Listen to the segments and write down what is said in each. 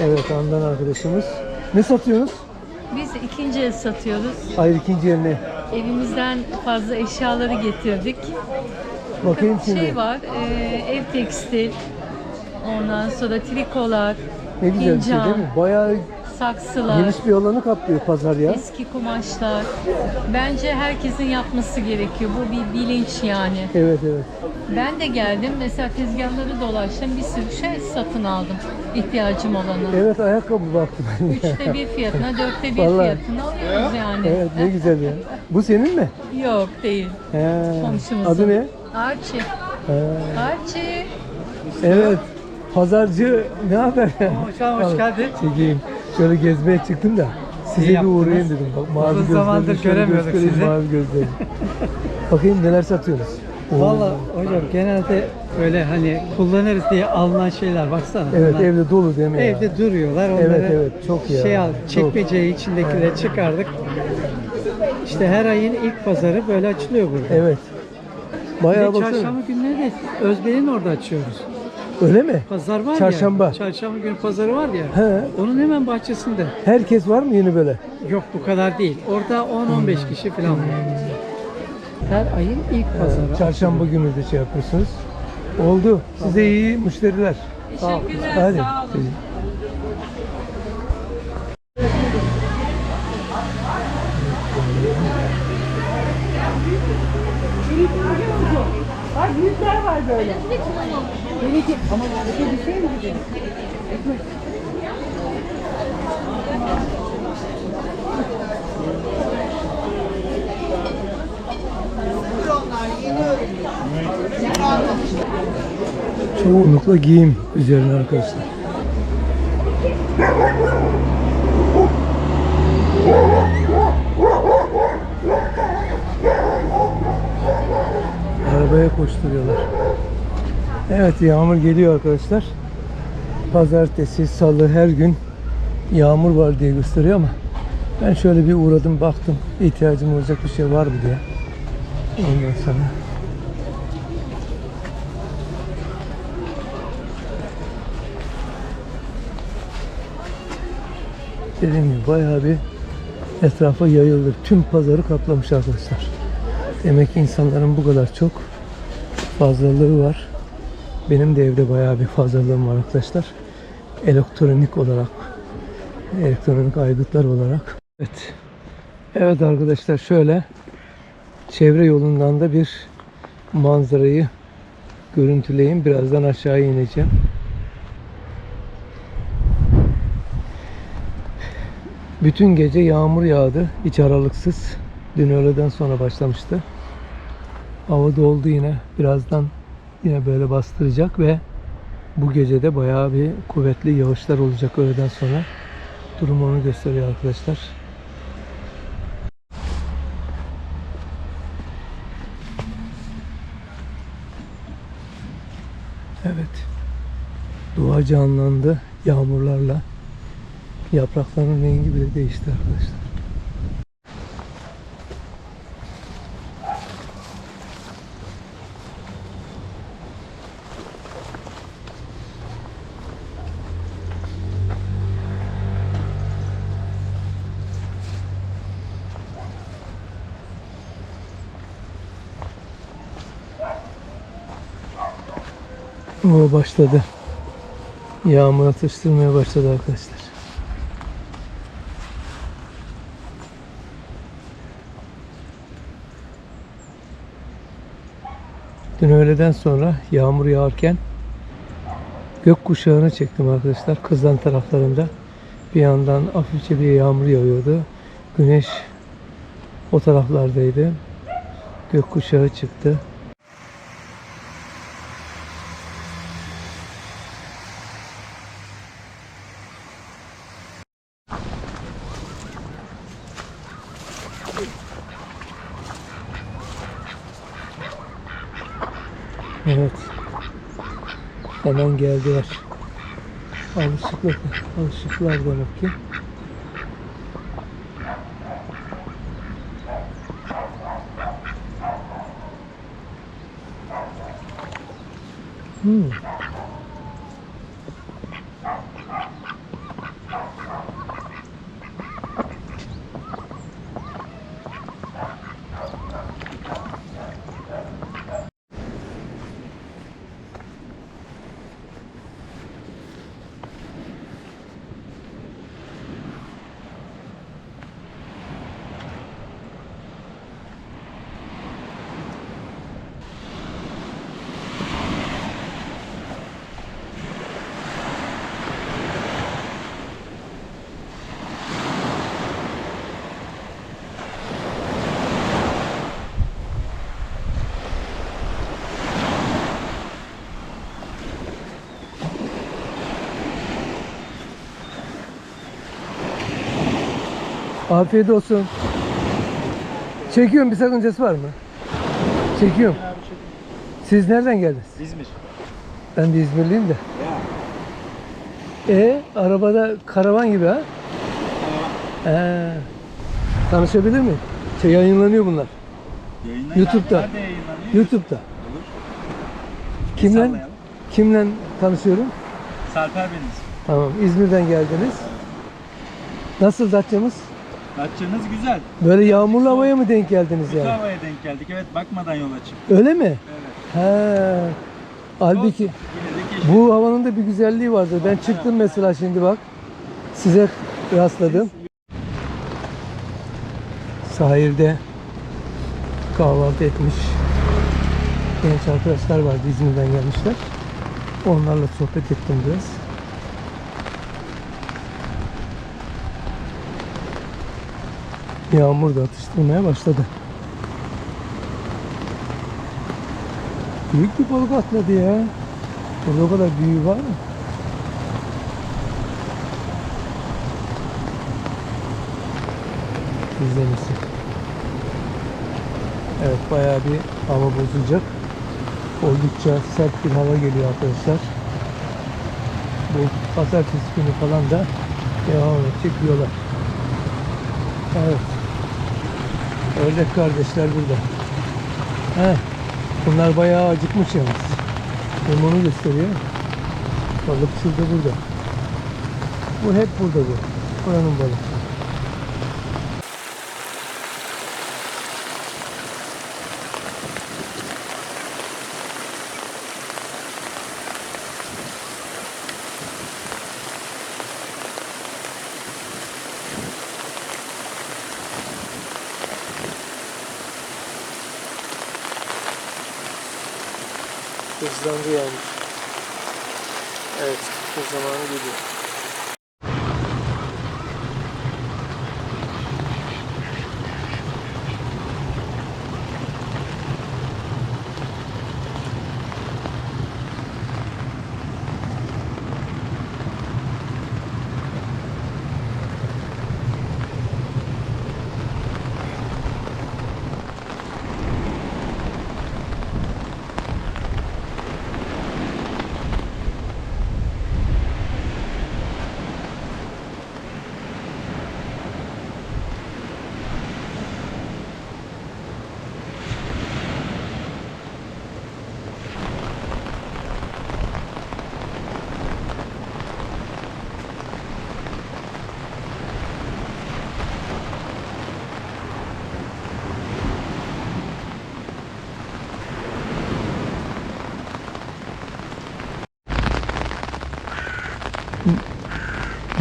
Evet Handan arkadaşımız. Ne satıyorsunuz? Biz ikinci el satıyoruz. Hayır ikinci eline. Evimizden fazla eşyaları getirdik. Bakayım şimdi. Şey var, e, ev tekstil, ondan sonra trikolar, ne güzel bir şey fincan, değil mi? Bayağı saksılar, geniş bir alanı kaplıyor pazar ya. eski kumaşlar. Bence herkesin yapması gerekiyor. Bu bir bilinç yani. Evet evet. Ben de geldim, mesela tezgahları dolaştım, bir sürü şey satın aldım. ihtiyacım olanı. Evet ayakkabı baktım. Üçte bir fiyatına, dörtte bir Vallahi. fiyatına alıyoruz yani. evet ne güzel ya. Bu senin mi? Yok değil. He. Komşumuzun. Adı ne? Arçi. He. Arçi. Evet. Pazarcı ne haber? Hocam hoş geldin. Çekeyim. Şöyle gezmeye çıktım da size İyi bir yaptınız. uğrayayım dedim. Bak, mavi Uzun zamandır şöyle göremiyorduk göstereyim, sizi. Mavi gözlerim. Bakayım neler satıyorsunuz. Oo. Valla hocam genelde böyle hani kullanırız diye alınan şeyler baksana. Evet Bunlar evde dolu değil mi ya? evde duruyorlar. Onları Evet, evet, çok ya, Şey al, çok. çekmeceyi içindekileri çıkardık. İşte her ayın ilk pazarı böyle açılıyor burada. Evet. Bir Bayağı de baksana. çarşamba günleri de Özbey'in orada açıyoruz. Öyle mi? Pazar var Çarşamba. ya. Çarşamba günü pazarı var ya. He. Onun hemen bahçesinde. Herkes var mı yeni böyle? Yok bu kadar değil. Orada 10-15 kişi falan var. Her ayın ilk pazarı. Çarşamba günü de şey yapıyorsunuz. Oldu. Size iyi müşteriler. Teşekkürler, Hadi. sağ olun. Çoğunlukla giyim üzerine arkadaşlar. Arabaya koşturuyorlar. Evet yağmur geliyor arkadaşlar. Pazartesi, salı her gün yağmur var diye gösteriyor ama ben şöyle bir uğradım baktım ihtiyacım olacak bir şey var mı diye. Ondan sonra dediğim gibi bayağı bir etrafa yayıldı. Tüm pazarı kaplamış arkadaşlar. Demek ki insanların bu kadar çok fazlalığı var. Benim de evde bayağı bir fazlalığım var arkadaşlar. Elektronik olarak, elektronik aygıtlar olarak. Evet. Evet arkadaşlar şöyle çevre yolundan da bir manzarayı görüntüleyeyim. Birazdan aşağı ineceğim. Bütün gece yağmur yağdı. Hiç aralıksız. Dün öğleden sonra başlamıştı. Hava doldu yine. Birazdan yine böyle bastıracak ve bu gece de bayağı bir kuvvetli yağışlar olacak öğleden sonra. Durum onu gösteriyor arkadaşlar. Evet. Doğa canlandı yağmurlarla. Yaprakların rengi bile değişti arkadaşlar. O başladı. Yağmur atıştırmaya başladı arkadaşlar. Dün öğleden sonra yağmur yağarken gökkuşağını çektim arkadaşlar kızdan taraflarında. Bir yandan hafifçe bir yağmur yağıyordu. Güneş o taraflardaydı. Gökkuşağı çıktı. Evet. Hemen geldiler. Alışıklar, alışıklar demek ki. Hmm. Afiyet olsun. Çekiyorum bir sakıncası var mı? Çekiyorum. Siz nereden geldiniz? İzmir. Ben de İzmirliyim de. E arabada karavan gibi ha? He. Tanışabilir miyim? Şey yayınlanıyor bunlar. Yayınlayın YouTube'da. Nerede yayınlanıyor? YouTube'da. Olur. Kimle sallayalım. kimle tanışıyorum? Sarper Beniz. Tamam. İzmir'den geldiniz. Nasıl Datça'mız? Datça'nız güzel. Böyle yağmurlu havaya mı denk geldiniz Kötü yani? havaya denk geldik. Evet bakmadan yola çıktık. Öyle mi? Evet. He. Halbuki bu havanın da bir güzelliği vardır. Ben çıktım mesela şimdi bak. Size rastladım. Sahilde kahvaltı etmiş genç arkadaşlar vardı İzmir'den gelmişler. Onlarla sohbet ettim biraz. Yağmur da atıştırmaya başladı. Büyük bir balık atladı ya. Burada o kadar büyüğü var mı? İzlemesi. Evet bayağı bir hava bozulacak. Oldukça sert bir hava geliyor arkadaşlar. Bu pazartesi günü falan da devam edecek yola. Evet. Ördek kardeşler burada. He. Bunlar bayağı acıkmış yalnız. Onu gösteriyor. Balıkçı da burada. Bu hep burada bu. Buranın balığı. Hızlandı yalnız. Evet, bu zamanı geliyor.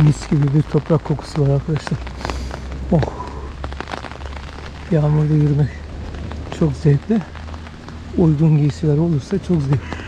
Mis gibi bir toprak kokusu var arkadaşlar. Oh. Yağmurda yürümek çok zevkli. Uygun giysiler olursa çok zevkli.